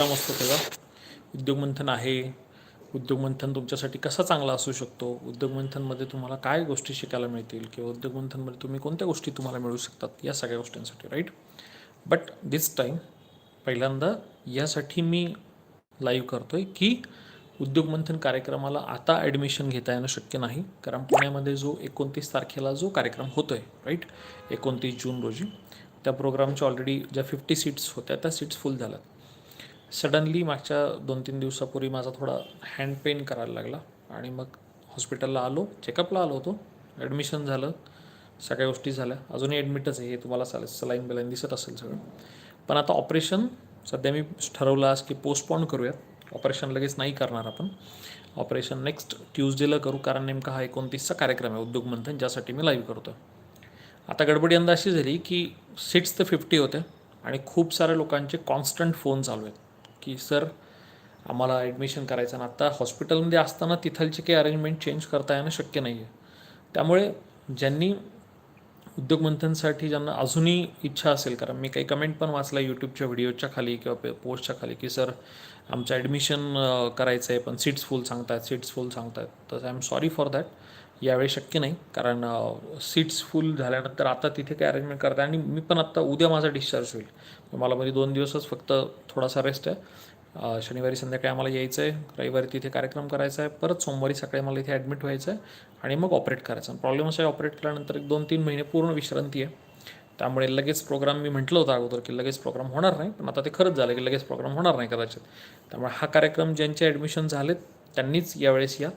काम असतो तेव्हा उद्योगमंथन आहे. उद्योगमंथन तुमच्यासाठी कसा चांगला असू शकतो? उद्योगमंथनमध्ये तुम्हाला काय गोष्टी शिकायला मिळतील? किंवा उद्योगमंथनमध्ये तुम्ही कोणत्या गोष्टी तुम्हाला मिळू शकतात? या सगळ्या गोष्टींसाठी राईट बट दिस टाईम पहिल्यांदा यासाठी मी लाईव्ह करतो आहे की उद्योगमंथन कार्यक्रमाला आता ॲडमिशन घेता येणं शक्य नाही. कारण पुण्यामध्ये जो एकोणतीस तारखेला जो कार्यक्रम होतो आहे राईट एकोणतीस जून रोजी. त्या प्रोग्रामच्या ऑलरेडी ज्या फिफ्टी सीट्स होत्या त्या सीट्स फुल झाल्यात. सडनली मागच्या दोन तीन दिवसापूर्वी माझा थोडा हँड पेन करायला लागला आणि मग हॉस्पिटलला आलो चेकअपला आलो होतो. ॲडमिशन झालं. सगळ्या गोष्टी झाल्या. अजूनही ॲडमिटच आहे. हे तुम्हाला चालेल सलाईन बिलाईन दिसत असेल सगळं. पण आता ऑपरेशन सध्या मी ठरवलं आज की पोस्टपॉन करूयात. ऑपरेशन लगेच नाही करणार आपण. ऑपरेशन नेक्स्ट ट्यूजडेला करू. कारण नेमका हा एकोणतीसचा कार्यक्रम आहे उद्योग मंथन ज्यासाठी मी लाईव्ह करतो आता गडबडी यंदा अशी झाली की सीट्स तर फिफ्टी होत्या. आणि खूप साऱ्या लोकांचे कॉन्स्टंट फोन चालू आहेत. की सर आम्हाला ॲडमिशन करायचं आणि आता. हॉस्पिटलमध्ये असताना तिथलचे काही अरेंजमेंट चेंज करता येणं शक्य नाही आहे त्यामुळे ज्यांनी उद्योगमंथनसाठी ज्यांना अजूनही इच्छा असेल कारण मी काही कमेंट पण वाचला यूट्यूबच्या व्हिडिओच्या खाली किंवा पोस्टच्या खाली की सर आमचं ॲडमिशन करायचं आहे पण सीट्स फुल सांगतायत सीट्स फुल सांगतायत. तर I am sorry for that यावेळी शक्य नाही. कारण सीट्स फुल झाल्यानंतर आता तिथे काय अरेंजमेंट करता आणि मी पण आत्ता उद्या माझा डिस्चार्ज होईल. मला म्हणजे दोन दिवसच फक्त थोडासा रेस्ट आहे. शनिवारी संध्याकाळी आम्हाला यायचं आहे रविवारी तिथे कार्यक्रम करायचा आहे परत सोमवारी सकाळी मला इथे ॲडमिट व्हायचं आहे आणि मग ऑपरेट करायचं. प्रॉब्लेम असा आहे ऑपरेट केल्यानंतर एक दोन तीन महिने पूर्ण विश्रांती आहे. त्यामुळे लगेच प्रोग्राम मी म्हटलं होतं अगोदर की लगेच प्रोग्राम होणार नाही. पण आता ते खरंच झालं की लगेच प्रोग्राम होणार नाही कदाचित. त्यामुळे हा कार्यक्रम ज्यांचे ॲडमिशन झालेत त्यांनीच यावेळेस या.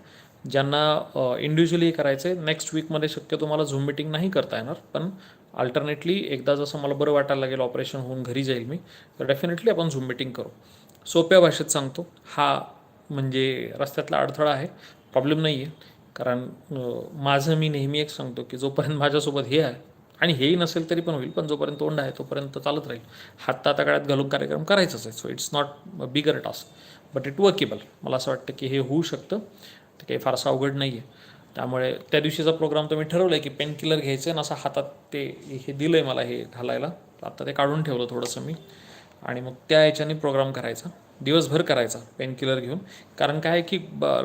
ज्यांना इंडिव्हिज्युअली करायचं आहे नेक्स्ट वीकमध्ये शक्य तुम्हाला झूम मिटिंग नाही करता येणार पण अल्टरनेटली एकदा जसं मला बरं वाटायला लागेल ऑपरेशन होऊन घरी जाईल मी तर डेफिनेटली आपण झूम मिटिंग करू. सोप्या भाषेत सांगतो हा म्हणजे रस्त्यातला अडथळा आहे प्रॉब्लेम नाही आहे कारण माझं मी नेहमी एक सांगतो की जोपर्यंत माझ्यासोबत हे आहे आणि हेही नसेल तरी पण होईल पण जोपर्यंत तोंड आहे तोपर्यंत चालत राहील. हात आता काळात घालून कार्यक्रम करायचाच आहे so it's not bigger task but it workable मला असं वाटतं की हे होऊ शकतं. ते काही फारसं अवघड नाही आहे त्यामुळे त्या दिवशीचा प्रोग्राम तर मी ठरवलं आहे की पेनकिलर घ्यायचं आहे ना असं हातात ते हे दिलं आहे मला हे घालायला. आता ते काढून ठेवलं थोडंसं मी. आणि मग त्या याच्याने प्रोग्राम करायचा. दिवसभर करायचा पेनकिलर घेऊन. कारण काय आहे की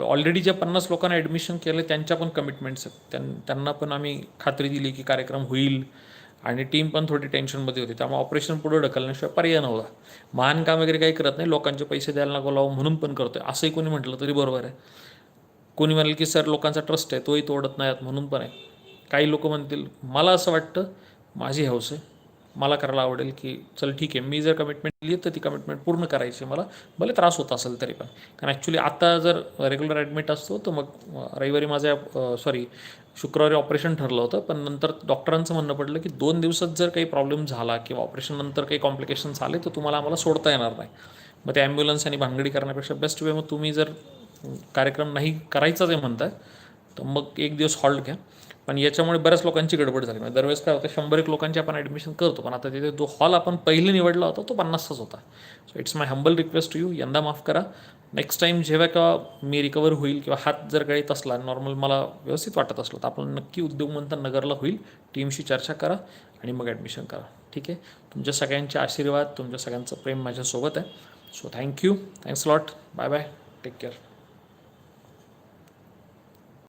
ऑलरेडी ज्या पन्नास लोकांना ॲडमिशन केलं त्यांच्या पण कमिटमेंट्स आहेत. त्यां त्यांना पण आम्ही खात्री दिली की कार्यक्रम होईल. आणि टीम पण थोडी टेन्शनमध्ये होती. त्यामुळे ऑपरेशन पुढे ढकलण्याशिवाय पर्याय नव्हता. महान काम वगैरे काही करत नाही. लोकांचे पैसे द्यायला नको लावू म्हणून पण करतोय. असंही कोणी म्हटलं तरी बरोबर आहे. कोणी म्हणाल की सर लोकांचा ट्रस्ट आहे तोही तोडत नाहीत म्हणून पण आहे. काही लोक म्हणतील मला असं वाटतं माझी हौस आहे. मला करायला आवडेल की चल ठीक आहे मी जर कमिटमेंट दिली तर ती कमिटमेंट पूर्ण करायची मला. भले त्रास होत असेल तरी पण. कारण ॲक्च्युली आता जर रेग्युलर ॲडमिट असतो तर मग रविवारी माझ्या सॉरी शुक्रवारी ऑपरेशन ठरलं होतं. पण नंतर डॉक्टरांचं म्हणणं पडलं की दोन दिवसात जर काही प्रॉब्लेम झाला किंवा ऑपरेशननंतर काही कॉम्प्लिकेशन्स आले तर तुम्हाला आम्हाला सोडता येणार नाही. मग ते ॲम्ब्युलन्स आणि भांगडी करण्यापेक्षा बेस्ट वे मग तुम्ही जर कार्यक्रम नाही करायचाच आहे म्हणताय तर मग एक दिवस हॉल्ट घ्या. पण याच्यामुळे बऱ्याच लोकांची गडबड झाली. म्हणजे दरवेळेस काय होतं शंभर एक लोकांची आपण ॲडमिशन करतो. पण आता तिथे जो हॉल आपण पहिले निवडला होता तो पन्नासचाच होता. So it's my humble request to you यंदा माफ करा. नेक्स्ट टाईम जेव्हा का मी रिकवर होईल किंवा हात जर गळीत असला नॉर्मल मला व्यवस्थित वाटत असलं तर आपण नक्की उद्योगमंत नगरला होईल. टीमशी चर्चा करा आणि मग ॲडमिशन करा. ठीक आहे? तुमच्या सगळ्यांचे आशीर्वाद तुमच्या सगळ्यांचं प्रेम माझ्यासोबत आहे. So thank you thanks lot bye bye take care